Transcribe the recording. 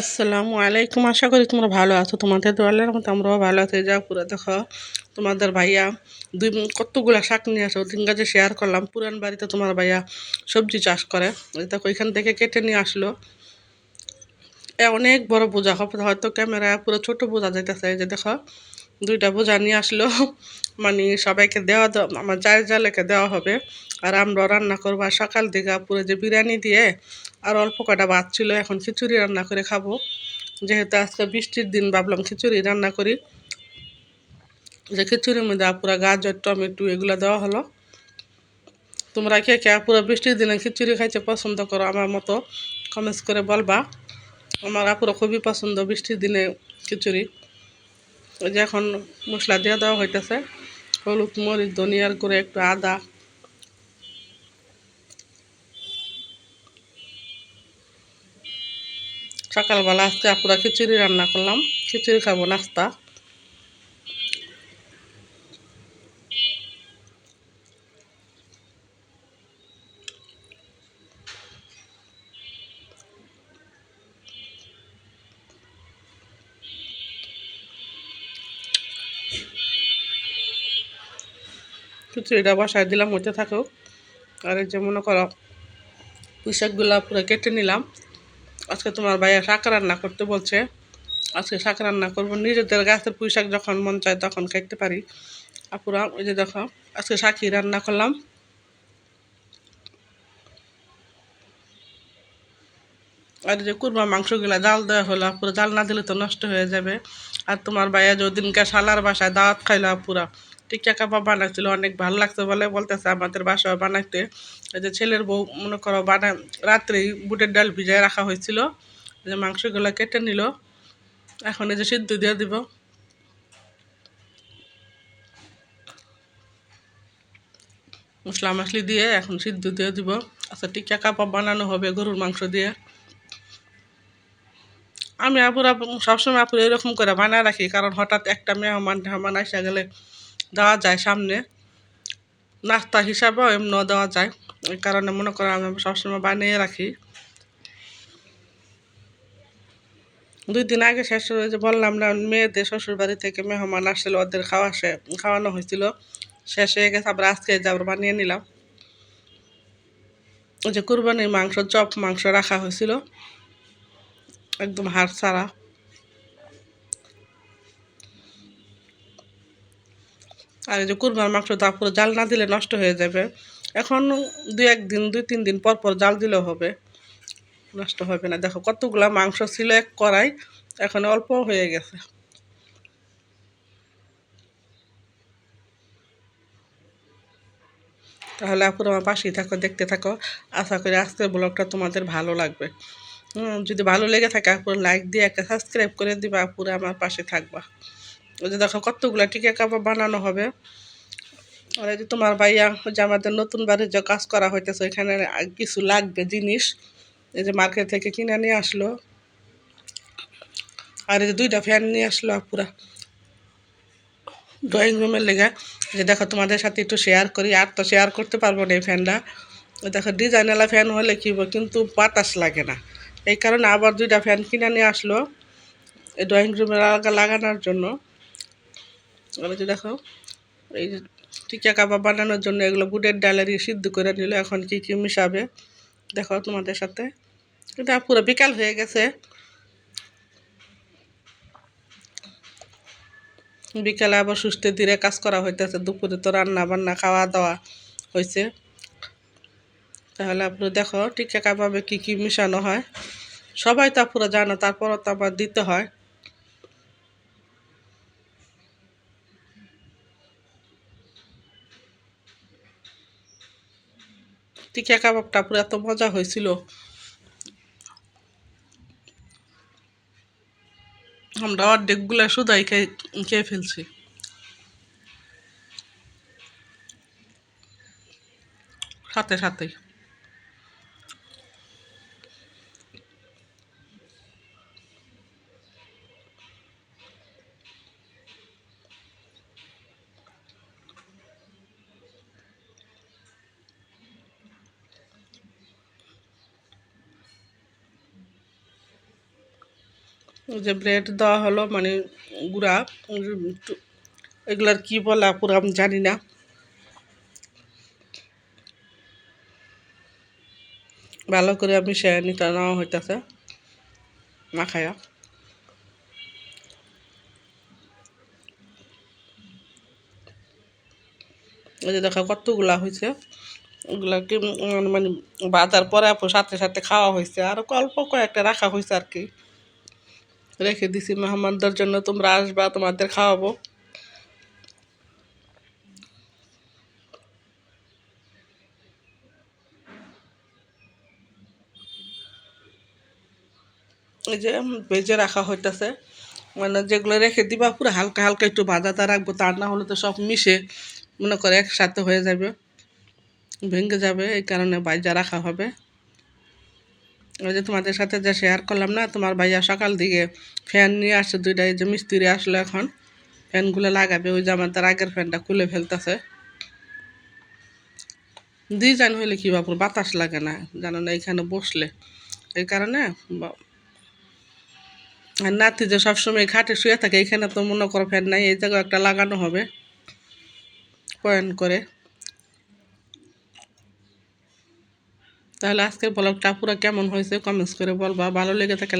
আসসালামু আলাইকুম। আশা করি তোমরা ভালো আছো। তোমাদের দোয়ালের মতো আমরাও ভালো আছি। যা পুরো দেখো। তোমাদের ভাইয়া দুই কতগুলো শাক নিয়ে আসো। দিন গাছে শেয়ার করলাম। পুরান বাড়িতে তোমার ভাইয়া সবজি চাষ করে। দেখো, এখান থেকে কেটে নিয়ে আসলো। এ অনেক বড় বোঝা হবে হয়তো ক্যামেরা পুরো ছোট বোঝা যাইতেছে। যে দেখো দুইটা বোঝা নিয়ে আসলো। মানে সবাইকে দেওয়া আমার যার জালেকে দেওয়া হবে। আর আমরা রান্না করব আর সকাল দিকে পুরো যে বিরিয়ানি দিয়ে আর অল্প কটা ভাত ছিল, এখন খিচুড়ি রান্না করে খাব। যেহেতু আজকে বৃষ্টির দিন, ভাবলাম খিচুড়ি রান্না করি। যে খিচুড়ির মধ্যে পুরো গাজর, টমেটো এগুলো দেওয়া হলো। তোমরা কে কে পুরো বৃষ্টির দিনে খিচুড়ি খাইতে পছন্দ করো আমার মতো কমেন্টস করে বলবা। আমার আপুরো খুবই পছন্দ বৃষ্টির দিনে খিচুড়ি। ওই যে এখন মশলা দিয়ে দেওয়া হইতেছে, হলুদ মরিচ, ধনিয়ার করে একটু আদা। সকালবেলা আজকে আপুরা খিচুড়ি রান্না করলাম। খিচুড়ি খাব নাস্তা। খিচুড়িটা বসায় দিলাম হইতে থাকুক আর যে মনে করো, পুঁশাকগুলো পুরো কেটে নিলাম। আজকে তোমার ভাইয়া শাক রান্না করতে বলছে। আজকে শাক রান্না করব, নিজেদের গাছের পুঁই শাক যখন মন চায় তখন খাইতে পারি। আপুরা, ওই যে দেখো, আজকে শাকই রান্না করলাম। আর যে কুরমা মাংসগুলা জাল দেওয়া হলো পুরো জাল না দিলে তো নষ্ট হয়ে যাবে। আর তোমার ভাইয়া যদিনকে শালার বাসায় দাওয়াত খাইলো পুরা টিকা কাবাব বানাচ্ছিল অনেক ভালো লাগছে বলে বলতেছে আমাদের বাসায় বানাইতে। যে ছেলের বউ, মনে করো, বানায়, রাত্রেই বুটের ডাল ভিজায় রাখা হয়েছিল। যে মাংসগুলো কেটে নিল। এখন এই যে সিদ্ধ দিয়ে দিব। মশলা মশলি দিয়ে এখন সিদ্ধ দিয়ে দিব। আচ্ছা টিকা কাবাব বানানো হবে গরুর মাংস দিয়ে। আমি আপুরা সবসময় আপুর এরকম করে বানায় রাখি, কারণ হঠাৎ একটা মেহমান টেহমান আসা গেলে দেওয়া যায় সামনে। নাস্তা হিসাবেও এমনও দেওয়া যায়। এই কারণে মনে করো আমি সবসময় বানিয়ে রাখি। দুই দিন আগে শেষ যে বললাম না, মেয়েদের শ্বশুর বাড়ি থেকে মেহমান আসছিল, ওদের খাওয়া খাওয়ানো হয়েছিল। শেষ হয়ে গেছে, আবার আজকে যাবার বানিয়ে নিলাম। যে কুরবানির মাংস, চপ মাংস রাখা হয়েছিল। একদম হাড় ছাড়া। আর এই যে কুরবান মাংস তারপরে জাল না দিলে নষ্ট হয়ে যাবে। এখন দুই একদিন দুই তিন দিন পর পর জাল দিলেও হবে। নষ্ট হবে না। দেখো কতগুলা মাংস ছিল এক কড়াই, এখন অল্প হয়ে গেছে। তাহলে আপুর আমার পাশেই থাকো, দেখতে থাকো। আশা করি আজকের ব্লগটা তোমাদের ভালো লাগবে। যদি ভালো লেগে থাকে, আপুর লাইক দিয়ে একটা সাবস্ক্রাইব করে দিবা, আপুরে আমার পাশে থাকবা। ওই যে দেখো কতগুলো টিকা কাবাব বানানো হবে। আর এই যে তোমার ভাইয়া যে আমাদের নতুন বাড়ির যে কাজ করা হইতেছে এখানে কিছু লাগবে জিনিস, এই যে মার্কেট থেকে কিনে নিয়ে আসলো। আর এই যে দুইটা ফ্যান নিয়ে আসলো পুরা ড্রয়িং রুমের লেগে যে দেখো তোমাদের সাথে একটু শেয়ার করি, আর তো শেয়ার করতে পারব না এই ফ্যানটা। দেখো ডিজাইনওয়ালা ফ্যান হলে কি কিন্তু বাতাস লাগে না। এই কারণে আবার দুইটা ফ্যান কিনে নিয়ে আসলো এই ড্রয়িং রুমে লাগানোর জন্য। যে দেখো, এই টিকা কাবাব বানানোর জন্য এগুলো বুটের ডালের সিদ্ধ করে নিল, এখন কি কি মিশাবে? দেখো তোমাদের সাথে। এটা পুরো বিকাল হয়ে গেছে। বিকালে আবার সুস্থ ধীরে কাজ করা হইতেছে, দুপুরে তো রান্না বান্না খাওয়া দাওয়া হয়েছে তাহলে আপনি দেখো, টিকা কাবাবে কী কী মিশানো হয়? সবাই তা পুরো জানো, তারপরও তো আবার দিতে হয়। টিকা কাবাবটা পুরো এত মজা হয়েছিল। আমরা অর্ধেকগুলা শুধাই খেয়ে খেয়ে ফেলছি। সাথে সাথেই। যে ব্রেড দেওয়া হলো মানে গুঁড়া এগুলার কি বলা পুরো আমি জানি না। ভালো করে আমি সে নিতে নেওয়া হইতেছে। মাখায়া। এই যে দেখো কতগুলা হয়েছে ওগুলা কি মানে বাজার পরে সাথে সাথে খাওয়া হয়েছে আর অল্প কয়েকটা রাখা হয়েছে আর কি। রেখে দিছি মেহমানদের জন্য, তোমরা আসবা, তোমাদের খাওয়াবো। এই যে ভেজে রাখা হইতেছে। মানে যেগুলো রেখে দিবা, পুরো হালকা হালকা একটু ভাজাতে রাখব তা না হলে তো সব মিশে, মনে করে একসাথে হয়ে যাবে, ভেঙে যাবে, এই কারণে ভাজা রাখা হবে। ওই যে তোমাদের সাথে যে শেয়ার করলাম না, তোমার ভাইয়া সকাল দিকে ফ্যান নিয়ে আসছে দুইটা, এই যে মিস্ত্রি আসলো এখন। ফ্যানগুলো লাগাবে, ওই যে আমাদের আগের ফ্যানটা খুলে ফেলতেছে। ডিজাইন হইলে কি বাপুর, বাতাস লাগে না, জানো না, এখানে বসলে। এই কারণে আর নাতি যে সবসময় খাটে শুয়ে থাকে, এখানে তো মনে করো ফ্যান নাই, এই জায়গায় একটা লাগানো হবে। পয়েন্ট করে। তাহলে আজকের ব্লগটা পুরো কেমন হয়েছে? কমেন্টস করে বলবা। ভালো লেগে থাকে